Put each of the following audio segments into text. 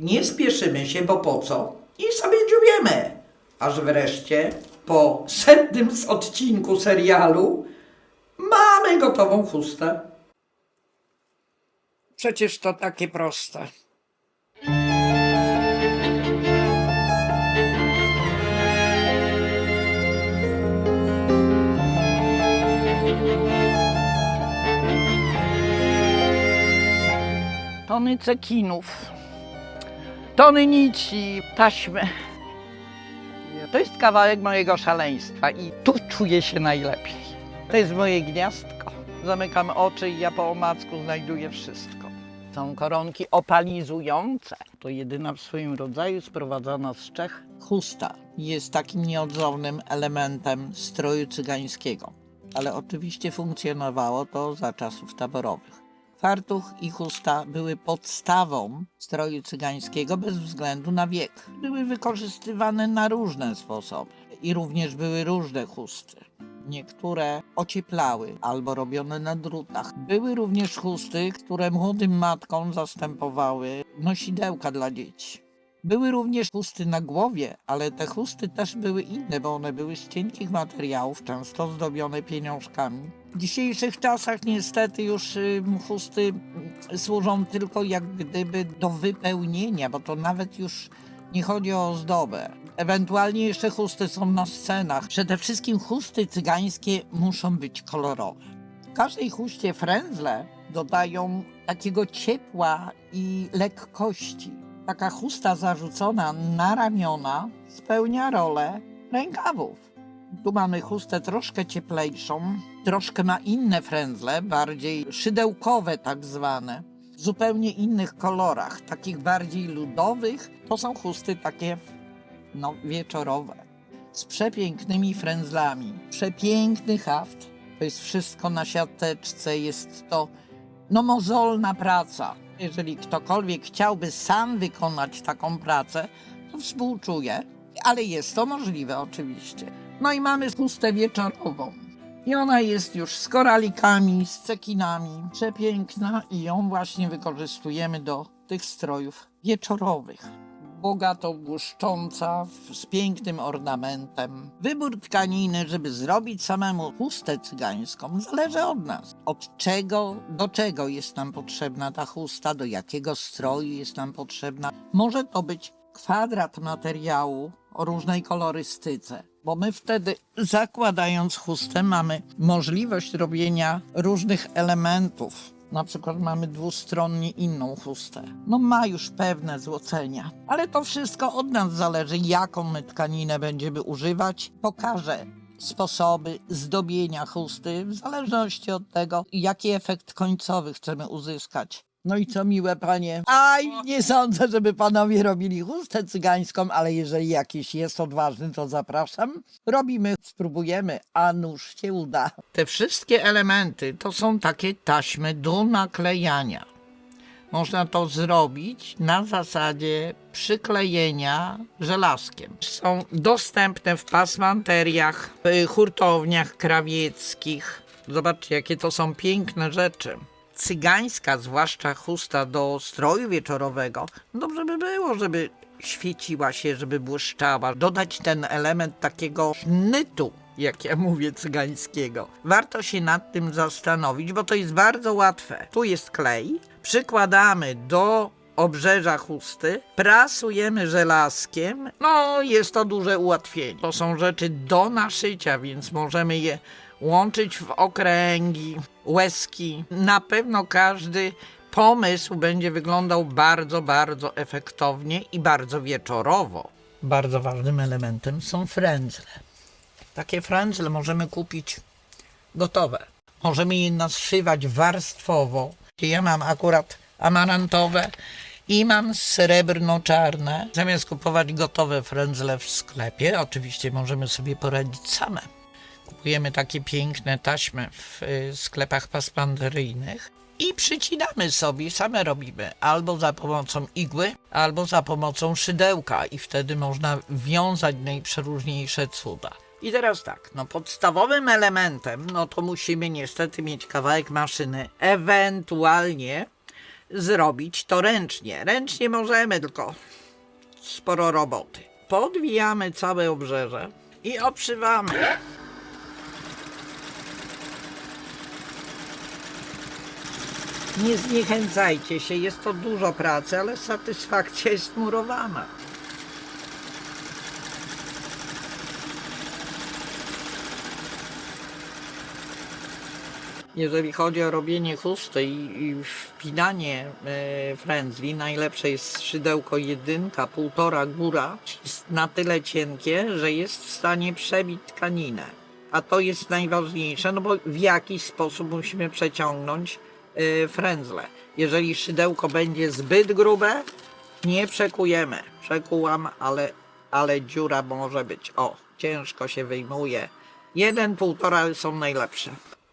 Nie spieszymy się, bo po co? I sobie dziubniemy. Aż wreszcie, po setnym z odcinku serialu, mamy gotową chustę. Przecież to takie proste. Tony cekinów, tony nici, taśmy. To jest kawałek mojego szaleństwa i tu czuję się najlepiej. To jest moje gniazdko. Zamykam oczy i ja po omacku znajduję wszystko. Są koronki opalizujące. To jedyna w swoim rodzaju sprowadzona z Czech chusta. Jest takim nieodzownym elementem stroju cygańskiego. Ale oczywiście funkcjonowało to za czasów taborowych. Fartuch i chusta były podstawą stroju cygańskiego bez względu na wiek. Były wykorzystywane na różne sposoby i również były różne chusty. Niektóre ocieplały albo robione na drutach. Były również chusty, które młodym matkom zastępowały nosidełka dla dzieci. Były również chusty na głowie, ale te chusty też były inne, bo one były z cienkich materiałów, często zdobione pieniążkami. W dzisiejszych czasach niestety już y, chusty służą tylko jak gdyby do wypełnienia, bo to nawet już nie chodzi o ozdobę. Ewentualnie jeszcze chusty są na scenach. Przede wszystkim chusty cygańskie muszą być kolorowe. W każdej chuście frędzle dodają takiego ciepła i lekkości. Taka chusta zarzucona na ramiona spełnia rolę rękawów. Tu mamy chustę troszkę cieplejszą, troszkę ma inne frędzle, bardziej szydełkowe tak zwane, w zupełnie innych kolorach, takich bardziej ludowych. To są chusty takie, no, wieczorowe, z przepięknymi frędzlami. Przepiękny haft. To jest wszystko na siateczce, jest to, no, mozolna praca. Jeżeli ktokolwiek chciałby sam wykonać taką pracę, to współczuję, ale jest to możliwe oczywiście. No i mamy chustę wieczorową. I ona jest już z koralikami, z cekinami, przepiękna i ją właśnie wykorzystujemy do tych strojów wieczorowych. Bogato błyszcząca, z pięknym ornamentem. Wybór tkaniny, żeby zrobić samemu chustę cygańską, zależy od nas. Od czego do czego jest nam potrzebna ta chusta, do jakiego stroju jest nam potrzebna. Może to być kwadrat materiału o różnej kolorystyce, bo my wtedy zakładając chustę mamy możliwość robienia różnych elementów. Na przykład mamy dwustronnie inną chustę. No ma już pewne złocenia, ale to wszystko od nas zależy, jaką my tkaninę będziemy używać. Pokażę sposoby zdobienia chusty w zależności od tego, jaki efekt końcowy chcemy uzyskać. No i co miłe panie? Aj, nie sądzę, żeby panowie robili chustę cygańską, ale jeżeli jakiś jest odważny, to zapraszam. Robimy, spróbujemy, a nuż się uda. Te wszystkie elementy to są takie taśmy do naklejania. Można to zrobić na zasadzie przyklejenia żelazkiem. Są dostępne w pasmanteriach, w hurtowniach krawieckich. Zobaczcie, jakie to są piękne rzeczy. Cygańska, zwłaszcza chusta do stroju wieczorowego, dobrze by było, żeby świeciła się, żeby błyszczała. Dodać ten element takiego sznytu, jak ja mówię, cygańskiego. Warto się nad tym zastanowić, bo to jest bardzo łatwe. Tu jest klej, przykładamy do obrzeża chusty, prasujemy żelazkiem, no jest to duże ułatwienie. To są rzeczy do naszycia, więc możemy je łączyć w okręgi, łezki. Na pewno każdy pomysł będzie wyglądał bardzo, bardzo efektownie i bardzo wieczorowo. Bardzo ważnym elementem są frędzle. Takie frędzle możemy kupić gotowe. Możemy je naszywać warstwowo. Ja mam akurat amarantowe i mam srebrno-czarne. Zamiast kupować gotowe frędzle w sklepie, oczywiście możemy sobie poradzić same. Kupujemy takie piękne taśmy w y, sklepach paspanteryjnych i przycinamy sobie, same robimy, albo za pomocą igły, albo za pomocą szydełka i wtedy można wiązać najprzeróżniejsze cuda. I teraz tak, no podstawowym elementem, no to musimy niestety mieć kawałek maszyny, ewentualnie zrobić to ręcznie. Ręcznie możemy, tylko sporo roboty. Podwijamy całe obrzeże i obszywamy. Nie zniechęcajcie się, jest to dużo pracy, ale satysfakcja jest murowana. Jeżeli chodzi o robienie chusty i, wpinanie e, frędzli, najlepsze jest szydełko jedynka, półtora góra. Jest na tyle cienkie, że jest w stanie przebić tkaninę. A to jest najważniejsze, no bo w jakiś sposób musimy przeciągnąć frędzle. Jeżeli szydełko będzie zbyt grube, nie przekujemy. Przekułam, ale, ale dziura może być. O, ciężko się wyjmuje. Jeden, półtora są najlepsze.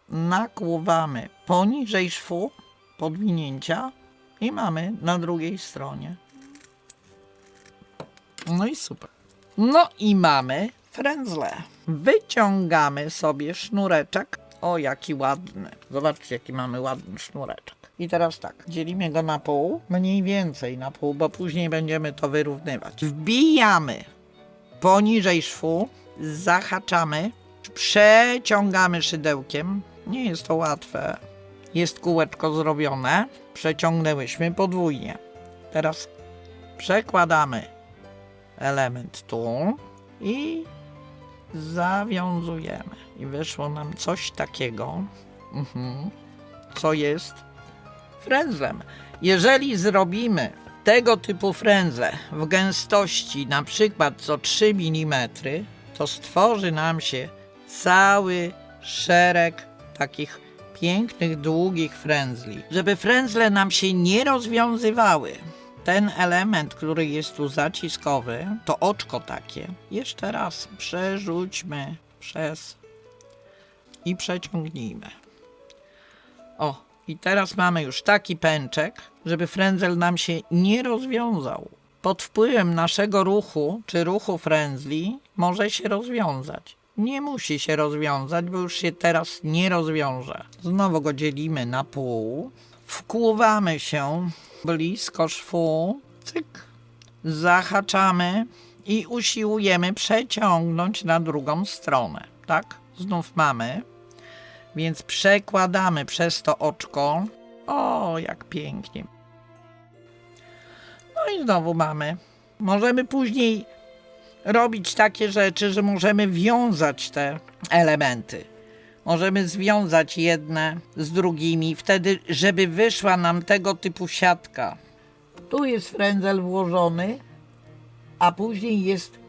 Nakłuwamy poniżej szwu podwinięcia i mamy na drugiej stronie. No i super. No i mamy frędzle. Wyciągamy sobie sznureczek. O, jaki ładny. Zobaczcie, jaki mamy ładny sznureczek. I teraz tak, dzielimy go na pół, mniej więcej na pół, bo później będziemy to wyrównywać. Wbijamy poniżej szwu, zahaczamy, przeciągamy szydełkiem. Nie jest to łatwe. Jest kółeczko zrobione, przeciągnęłyśmy podwójnie. Teraz przekładamy element tu i zawiązujemy. I wyszło nam coś takiego, mhm, co jest frędzlem. Jeżeli zrobimy tego typu frędzle w gęstości na przykład co 3 mm, to stworzy nam się cały szereg takich pięknych, długich frędzli. Żeby frędzle nam się nie rozwiązywały, ten element, który jest tu zaciskowy, to oczko takie, jeszcze raz przerzućmy przez i przeciągnijmy. O, i teraz mamy już taki pęczek, żeby frędzel nam się nie rozwiązał. Pod wpływem naszego ruchu, czy ruchu frędzli, może się rozwiązać. Nie musi się rozwiązać, bo już się teraz nie rozwiąże. Znowu go dzielimy na pół. Wkłuwamy się blisko szwu. Cyk. Zahaczamy i usiłujemy przeciągnąć na drugą stronę. Tak? Znów mamy. Więc przekładamy przez to oczko. O, jak pięknie. No i znowu mamy. Możemy później robić takie rzeczy, że możemy wiązać te elementy. Możemy związać jedne z drugimi, wtedy, żeby wyszła nam tego typu siatka. Tu jest frędzel włożony, a później jest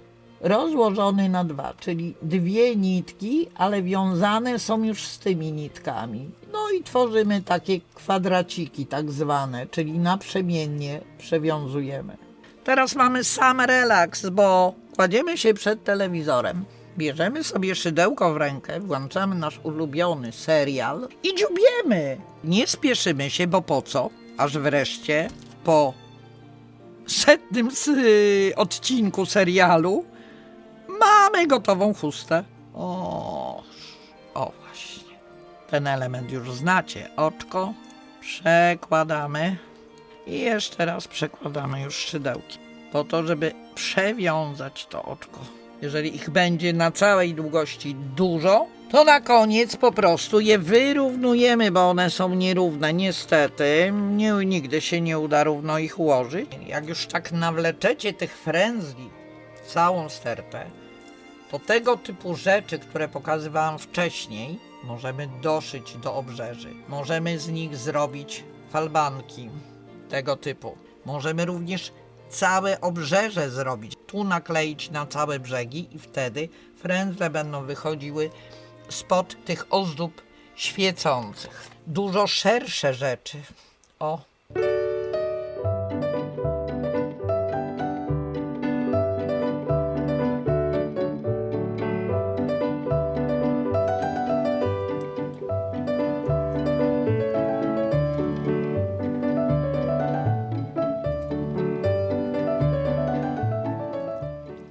rozłożony na dwa, czyli dwie nitki, ale wiązane są już z tymi nitkami. No i tworzymy takie kwadraciki tak zwane, czyli naprzemiennie przewiązujemy. Teraz mamy sam relaks, bo kładziemy się przed telewizorem, bierzemy sobie szydełko w rękę, włączamy nasz ulubiony serial i dziubiemy. Nie spieszymy się, bo po co? Aż wreszcie po setnym odcinku serialu mamy gotową chustę. O, o właśnie. Ten element już znacie. Oczko przekładamy i jeszcze raz przekładamy już szydełki. Po to, żeby przewiązać to oczko. Jeżeli ich będzie na całej długości dużo, to na koniec po prostu je wyrównujemy, bo one są nierówne. Niestety, nie, nigdy się nie uda równo ich ułożyć. Jak już tak nawleczecie tych frędzli całą stertę, to tego typu rzeczy, które pokazywałam wcześniej, możemy doszyć do obrzeży. Możemy z nich zrobić falbanki tego typu. Możemy również całe obrzeże zrobić. Tu nakleić na całe brzegi i wtedy frędzle będą wychodziły spod tych ozdób świecących. Dużo szersze rzeczy. O,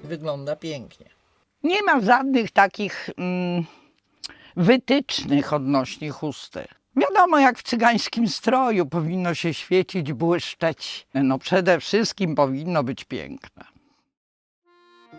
wygląda pięknie. Nie ma żadnych takich mm, wytycznych odnośnie chusty. Wiadomo, jak w cygańskim stroju powinno się świecić, błyszczeć. No przede wszystkim powinno być piękne.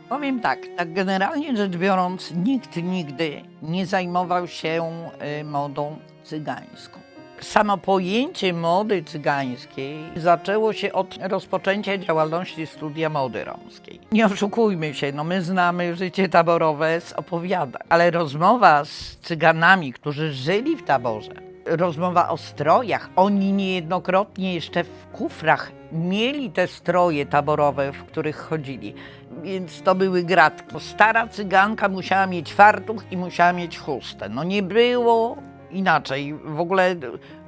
Powiem tak, tak generalnie rzecz biorąc, nikt nigdy nie zajmował się y, modą cygańską. Samo pojęcie mody cygańskiej zaczęło się od rozpoczęcia działalności studia mody romskiej. Nie oszukujmy się, no my znamy życie taborowe z opowiadań, ale rozmowa z cyganami, którzy żyli w taborze, rozmowa o strojach, oni niejednokrotnie jeszcze w kufrach mieli te stroje taborowe, w których chodzili, więc to były gratki. Stara cyganka musiała mieć fartuch i musiała mieć chustę. No nie było inaczej. W ogóle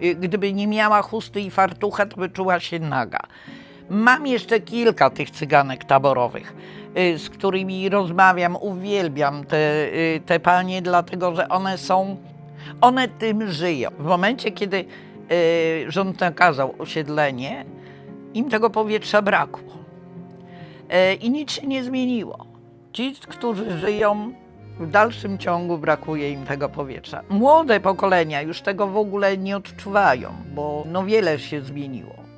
y, gdyby nie miała chusty i fartucha, to by czuła się naga. Mam jeszcze kilka tych cyganek taborowych, y, z którymi rozmawiam, uwielbiam te, y, te panie, dlatego że one są, one tym żyją. W momencie, kiedy rząd nakazał osiedlenie, im tego powietrza brakło. I nic się nie zmieniło. Ci, którzy żyją, w dalszym ciągu brakuje im tego powietrza. Młode pokolenia już tego w ogóle nie odczuwają, bo no wiele się zmieniło.